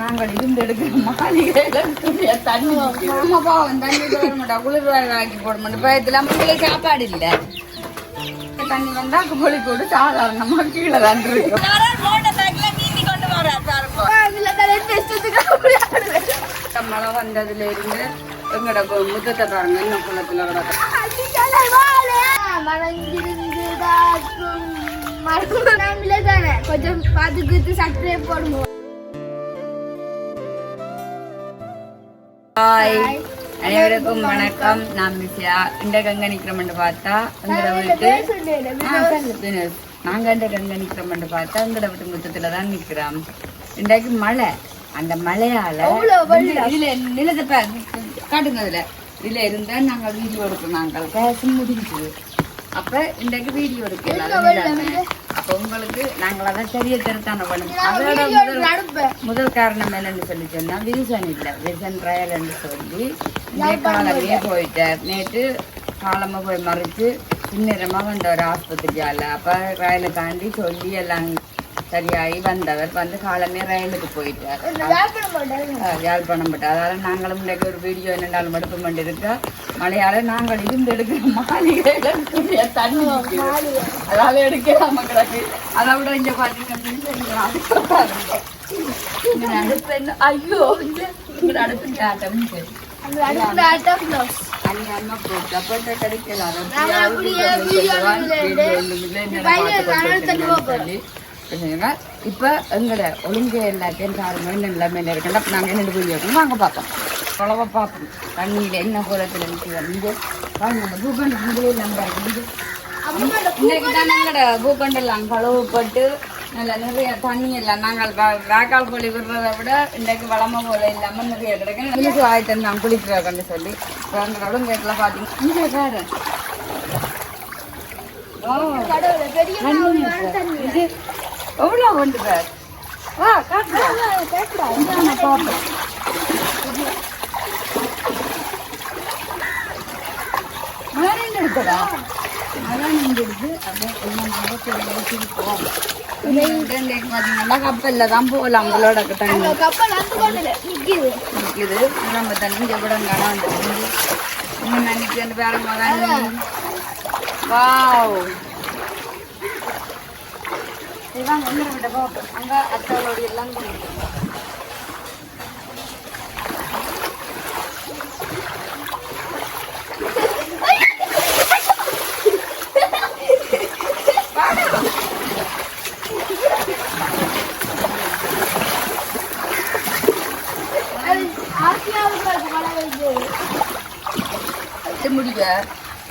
நாங்கள் இருந்து எடுக்கிற மாளிகையில தண்ணி ஆமாப்பா அவன் தண்ணி வர மாட்டா குளிர் ஆக்கி போட மாட்டேன் பயத்துல மக்களுக்கு சாப்பாடு இல்ல. தண்ணி வந்தா கோழி கூட சாதாரணமா கீழே தான் இருக்கும் மழை வந்ததுல இருந்து எங்கட கொ- முத்தத்தை பாருங்க இன்னும் குளத்துல கொஞ்சம் சட்டை ஹாய் அனைவருக்கும் வணக்கம். நான் மிஸ்யா இந்த கங்க நிக்கிறோம்னு பார்த்தா எங்கட வீட்டு. நாங்க இந்த கங்க நிக்கிறோம்னு பார்த்தா எங்கட வீட்டு முத்தத்துல தான் நிக்கிறோம். இன்றைக்கு மழை. அந்த மழையால இதுல நிலத்தை காட்டுங்க இதுல இருந்தா நாங்க வீடியோ எடுக்கணும் நாங்கள் பேச முடிஞ்சது. அப்ப இன்றைக்கு வீடியோ எடுக்கலாம் அப்ப உங்களுக்கு நாங்கள் அதை சரியா திருத்தான பண்ணும் அதோட முதல் முதல் காரணம் என்னன்னு சொல்லி சொன்னா விரிசன் இல்ல. விரிசன் ட்ரையல்னு சொல்லி நேற்று காலமே போயிட்டார். நேற்று காலமா போய் மறைச்சு பின்னரமா வந்த ஒரு ஆஸ்பத்திரியால. அப்ப ரயிலை தாண்டி சொல்லி எல்லாம் சரியாகி வந்தவர் வந்து காலமே ரயிலுக்கு போயிட்டார். யாழ்ப்பாணம் பட்டு அதால நாங்களும் இன்றைக்கு ஒரு வீடியோ என்னென்னாலும் எடுக்க வேண்டியிருக்கா. மழையால நாங்கள் இருந்து எடுக்கிற மாளிகையில தண்ணி. அதால எடுக்கலாம் அதை விட இங்க என்ன? ஐயோ அடுப்பு ஆட்டம் அப்ப கிடைக்கலாம் சொல்லுங்க இப்ப எங்கட ஒழுங்கு எல்லாத்தையும் பாருங்க என்ன நிலைமையில இருக்குன்னா நாங்க என்ன போய் வைக்கணும் வாங்க பார்ப்போம். குழவ பார்ப்போம். தண்ணியில என்ன இங்க பாருங்க இந்த பூகண்ட இங்கே எல்லாம் பாருங்க இங்க. இன்னைக்கு தான் எங்கட பூகண்டெல்லாம் கழுவப்பட்டு நல்ல நிறைய தண்ணி எல்லாம் நாங்கள் வா- வாய்க்கால் கோழி விடுறதை விட இன்றைக்கு வளம போல இல்லாம நிறைய கிடைக்கும் எனக்கு ஆயிட்டு நான் குளிக்கிறேன்னு சொல்லி எங்களோட ஒழுங்கேட்டில் பார்த்தீங்க இங்கே பாரு. ஓ. எவ்வளோ கொண்டு பேர்? வா காட்டுறேன் பார்ப்பேன் மழை இருக்குதா மழை நின்றுடுது அப்படியே எல்லாம் மரத்தில் வச்சுருக்கோம் பார்த்தீங்கன்னா கப்பலில் தான் போகலாம் உங்களோட தண்ணி நிற்கிது நம்ம தண்ணி இங்கே கூட வந்து இன்னும் நினைக்கு அந்த பேர மகன் வாவ் இதான் வந்து விட்ட பார்ப்போம் அங்கே அத்தாவோட எல்லாம் கொண்டு இது முடிக்க.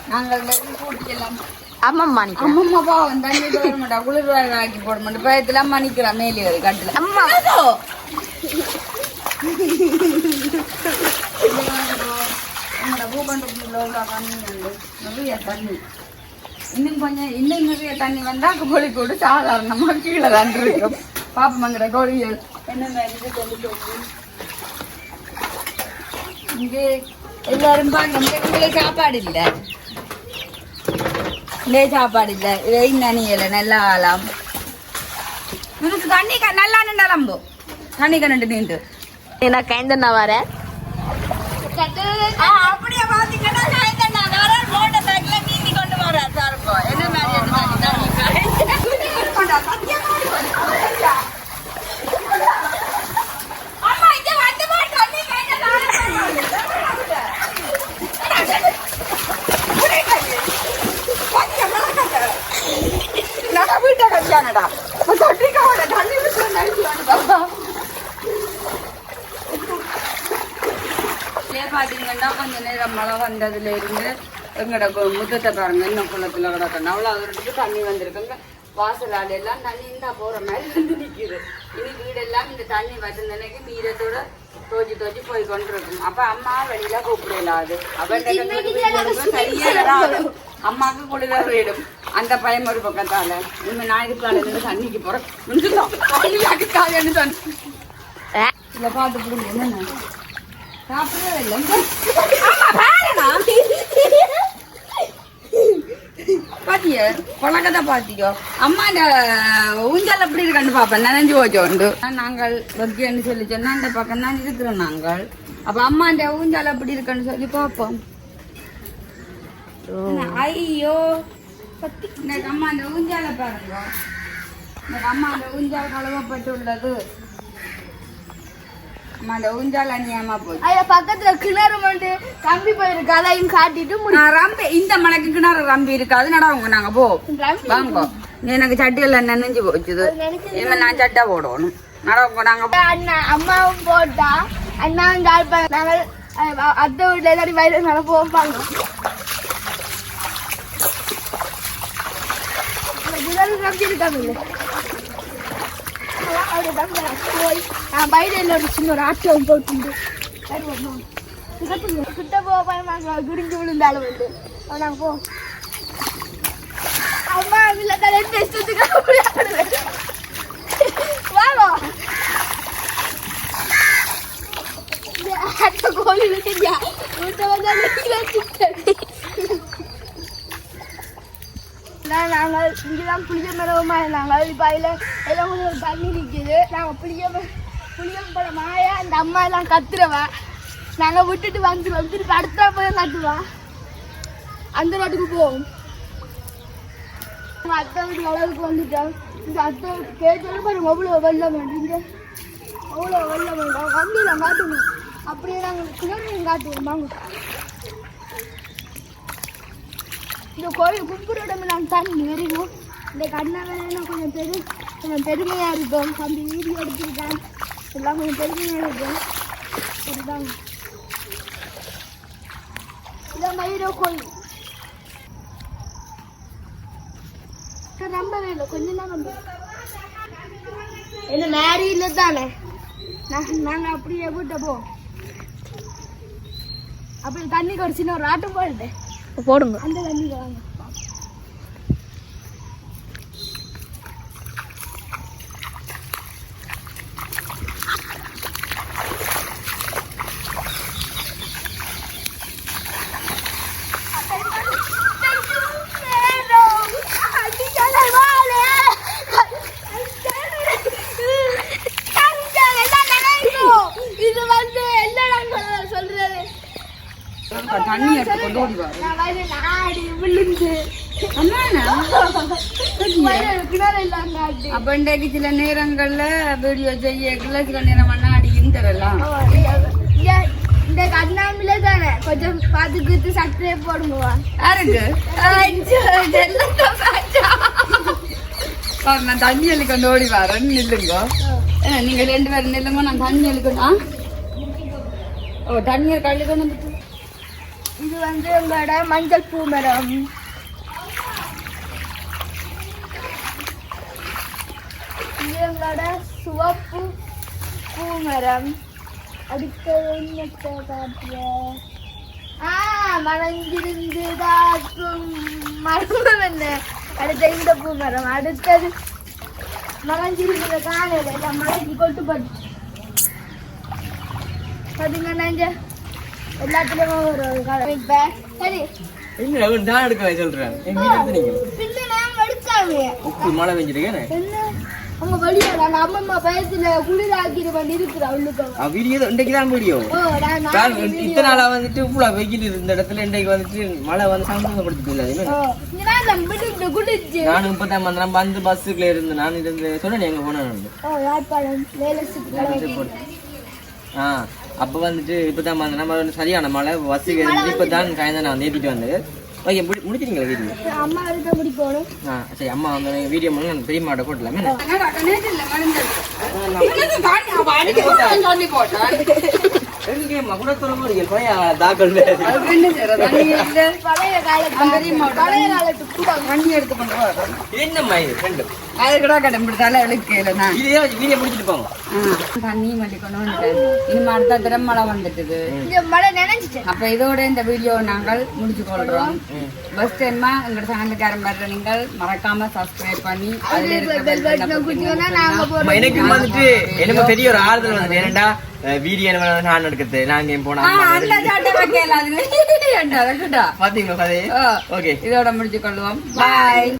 நாங்கள் கூட்டிக்கலாம் அம்மம்மா அம்மம்மா பாவம் தண்ணி வர மாட்டா குளிர் வேற ஆக்கி போட மாட்டேன். பயத்துல மணிக்கிறா மேலே ஒரு கட்டில. அம்மா தண்ணி இன்னும் கொஞ்சம் இன்னும் நிறைய தண்ணி வந்தா கோழிக்கூடு சாதாரணமா கீழே தான் இருக்கும் பாப்பமங்கிற கோழிகள். என்னென்ன இங்கே எல்லாரும் பாங்க சாப்பாடு இல்லை. இங்கே சாப்பாடு இல்லை. வெயில் நனியலை நல்லா ஆலாம் உனக்கு தண்ணி நல்லா நின்றலம்போ தண்ணி கண்டு நீந்து நான் கைந்தண்ணா வரேன் அப்படியே பாத்தீங்கன்னா சாயந்தரம் நான் வரேன் மோட்டர் சைக்கிள்ல நீந்தி கொண்டு வரேன் சாருப்போ என்ன மாதிரி என்ன தண்ணி கொண்டா, சத்தியமா கொண்டா. அம்மா, இங்க வந்து பா, தண்ணி கையில நானே கொண்டு நான் கட்டியானடா தண்ணி பார்த்தீங்கன்னா கொஞ்ச நேரம் மழை வந்ததுல இருந்து எங்கட முத்தத்தை பாருங்க இன்னும் குளத்துல கிடக்கணும் அவ்வளோ அதற்கு தண்ணி வந்திருக்குங்க. வாசலால எல்லாம் தண்ணி இந்தா போற மாதிரி வந்து நிக்குது. இனி வீடெல்லாம் இந்த தண்ணி வந்தனைக்கு மீரத்தோட தோச்சி தோச்சி போய் கொண்டிருக்கும். அப்ப அம்மா வெளியில கூப்பிடலாது அப்ப இந்த அம்மாவுக்கு குளிர வீடும் அந்த பயம் ஒரு பக்கத்தால. இனிமே நாளைக்கு காலையில தண்ணிக்கு போறோம் சொன்ன இல்ல பாத்து பிடிங்க என்னென்ன? சாப்பிடவே இல்லை. பாத்திய? பழக்கத்தை பாத்தியோ அம்மா இந்த ஊஞ்சல் எப்படி இருக்கான்னு பாப்பேன் நனைஞ்சு போச்சோண்டு நாங்கள் வக்கியன்னு சொல்லி சொன்னா பக்கம் தான் இருக்கிறோம் நாங்கள். அப்ப அம்மா இந்த ஊஞ்சல் எப்படி இருக்குன்னு சொல்லி பாப்போம் ஐயோ இன்னைக்கு அம்மா அந்த ஊஞ்சால பாருங்க. இன்னைக்கு அம்மா அந்த ஊஞ்சால் கழுவப்பட்டு உள்ளது. அந்த ஊஞ்சால் அநியாயமா போச்சு. பக்கத்துல கிணறு வந்து கம்பி போயிருக்கு அதையும் காட்டிட்டு ரம்பி இந்த மலைக்கு கிணறு ரம்பி இருக்காது நடவங்க நாங்க போ. வாங்க. எனக்கு சட்டியெல்லாம் நனைஞ்சு போச்சுது? இனிமே நான் சட்டை போடணும். நாங்க. அண்ணா அம்மாவும் போட்டா அண்ணாவும் ஜாழ்ப்பாங்க நாங்கள் அஹ், அத்தை வீட்டுல எல்லாரும் வயலு நடப்போம் போவாங்க போய் நான் பையில ஒரு சின்ன ஒரு ஆட்டோவும் போட்டு கிட்ட போக பயமாங்க குடிஞ்சு விழுந்தாலும் வந்து நாங்க போ அம்மா இல்ல தலை டெஸ்ட் வாங்க அட்ட கோழி விட்டுட்டியா விட்ட வந்தாலும் நாங்கள் இங்கெல்லாம் புளிய மரமா நாங்கள் இப்போ அதில் எல்லாம் கொஞ்சம் ஒரு தண்ணி நிற்கிது நாங்கள் புளிய புளியம் பழம் மாயா அந்த அம்மா எல்லாம் கத்துறவா. நாங்கள் விட்டுட்டு வந்து வந்துட்டு அடுத்த போய் நட்டுவா அந்த ரோட்டுக்கு போவோம். எங்கள் அத்தை வீட்டு அளவுக்கு வந்துட்டோம். இந்த அத்தை கேட்டாலும் பாருங்க அவ்வளோ வெள்ளம் வேணும் அவ்வளோ வெள்ளம் வேண்டாம் வண்டியில் காட்டணும் அப்படியே நாங்கள் கிணறு காட்டுவோம் வாங்க. இந்த கோயில் கும்பிட்ற நான் தான் தண்ணி இந்த கண்ணாவேலாம் கொஞ்சம் பெரு கொஞ்சம் பெருமையாக இருக்கும். தம்பி வீடியோ எடுத்துருக்கேன். எல்லாம் கொஞ்சம் பெருமையாக இருக்கும். இதுதான் இதான் மயிரோ கோயில். நம்பவே இல்லை. கொஞ்சம் தான் நம்ப என்ன மேரி இல்லை தானே? நாங்கள் அப்படியே வீட்டை போ. அப்படி தண்ணிக்கு ஒரு சின்ன ஒரு ஆட்டம் போயிடுது. போடுங்க அந்த தண்ணி வாங்க இது வந்து என்ன சொல்றது தண்ணி எடுத்து கொண்டு ஓடி வா அப்ப இன்றைக்கு சில நேரங்கள்ல வீடியோ செய்யக்குள்ள சில நேரம் மண்ணா அடிக்கும் தரலாம். இந்த கண்ணாமில தானே? கொஞ்சம் பாத்துக்கிட்டு சட்டை போடுங்க யாருக்கு? நான் தண்ணி அள்ளி கொண்டு ஓடி வரேன் நில்லுங்க. நீங்க ரெண்டு பேரும் நில்லுங்க நான் தண்ணி ஆ? ஓ வந்துட்டு இது வந்து உங்களோட மஞ்சள் பூ மரம். இது உங்களோட சிவப்பு பூ மரம். அடுத்தது என்னத்தை காட்டுற ஆ மறைஞ்சிருந்து தாக்கும் மரம் என்ன? அடுத்த இந்த பூ மரம். அடுத்தது மறைஞ்சிருக்கிற காலையில் எல்லாம் மலைக்கு கொட்டு போட்டு பார்த்தீங்கன்னா எல்லாத்துலயும் ஒரு நான் எடுக்க சொல்றேன். பின்ன உப்பு மழை பெஞ்சிருக்கேன்? அவங்க வெளியே நான் பயத்துல வீடியோ இன்றைக்கு தான் வீடியோ. இத்தனை நாளா வந்துட்டு இவ்வளவு வெயில் இருந்த இடத்துல இன்றைக்கு வந்துட்டு மழை வந்து இங்க நான் இப்பதான் வந்தேன் வந்து பஸ்ஸுக்குள்ள இருந்து நான் இருந்து சொன்னேன் எங்க போனேன் ஆ. அப்ப வந்துட்டு இப்பதான் வந்தேன் நம்ம வந்து சரியான மழை பஸ்ஸுக்கு இருந்து இப்பதான் சாயந்தரம் நான் ஏத்திட்டு வந்தது ஓகே முடிச்சிட்டீங்களா வீடியோ? அம்மா இருக்க பிடிக்கணும் ஆ சரி அம்மா வந்து வீடியோ மூலம் நான் போட்டலாமே கொண்டு வரோம் இது என்னம்மா இது ரெண்டும் அதுக்கடா கடை பிடித்தாலும் இழுக்கல நான். இதே வீடியோ முடிச்சிட்டு போங்க தண்ணி மட்டும் கொண்டு வந்துட்டேன். இனிமே அடுத்த தடவை மழை வந்துட்டுது. இந்த மழை நினைச்சிட்டு அப்ப இதோட இந்த வீடியோ நாங்கள் முடிச்சு கொள்றோம். பஸ் டைமா எங்களோட சேனலுக்காரன் பாருங்க நீங்கள். மறக்காம சப்ஸ்கிரைப் பண்ணி எனக்கு வந்துட்டு எனக்கு பெரிய ஒரு ஆறுதல் வந்து ஏன்டா வீடியோ என்ன நான் எடுக்கிறது நாங்க போனா அது? பாத்தீங்களா ஓகே இதோட முடிச்சு கொள்வோம் பாய்